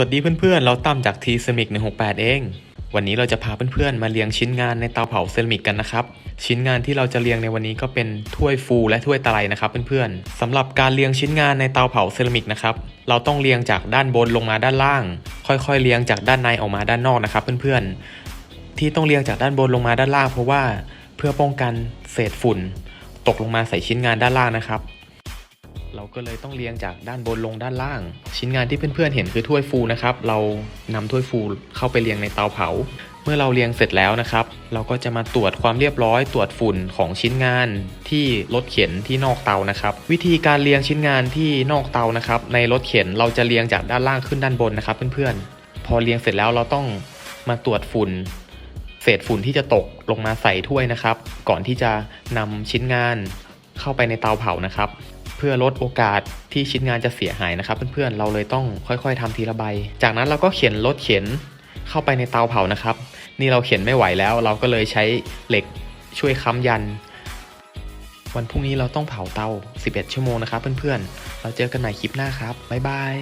วัสดีเพื่อนๆ เราตั้มจากทีเซมิก168 เอง วันนี้เราจะพาเพื่อนๆ มาเรียงชิ้นงานในเตาเผาเซรามิกกันนะครับ ชิ้นงานที่เราจะเรียงในวันนี้ก็เป็นถ้วยฟูและถ้วยตะไลนะครับเพื่อนๆ สำหรับการเรียงชิ้นงานในเตาเผาเซรามิกนะครับ เราต้องเรียงจากด้านบนลงมาด้านล่าง ค่อยๆ เรียงจากด้านในออกมาด้านนอกนะครับเพื่อนๆ ที่ต้องเรียงจากด้านบนลงมาด้านล่างเพราะว่า เพื่อป้องกันเศษฝุ่น ตกลงมาใส่ชิ้นงานด้านล่างนะครับ เราก็เลยต้องเรียงจากด้านบนลงด้านล่าง ชิ้นงานที่เพื่อนๆเห็นคือถ้วยฟูนะครับ เรานำถ้วยฟูเข้าไปเรียงในเตาเผา เมื่อเราเรียงเสร็จแล้วนะครับ เราก็จะมาตรวจความเรียบร้อย ตรวจฝุ่นของชิ้นงานที่รถเข็นที่นอกเตานะครับ วิธีการเรียงชิ้นงานที่นอกเตานะครับ ในรถเข็นเราจะเรียงจากด้านล่างขึ้นด้านบนนะครับ เพื่อนๆ พอเรียงเสร็จแล้วเราต้องมาตรวจฝุ่นเศษฝุ่นที่จะตกลงมาใส่ถ้วยนะครับ ก่อนที่จะนำชิ้นงานเข้าไปในเตาเผานะครับ เพื่อลดโอกาสที่ชิ้นงานจะเสียหายนะครับ เพื่อนๆเราเลยต้องค่อยๆทำทีละใบ จากนั้นเราก็เขียนรถเข็นเข้าไปในเตาเผานะครับ นี่เราเขียนไม่ไหวแล้ว เราก็เลยใช้เหล็กช่วยค้ำยัน วันพรุ่งนี้เราต้องเผาเตา 11 ชั่วโมงนะครับ เพื่อนๆ เราเจอกันใหม่คลิปหน้าครับบ๊ายบาย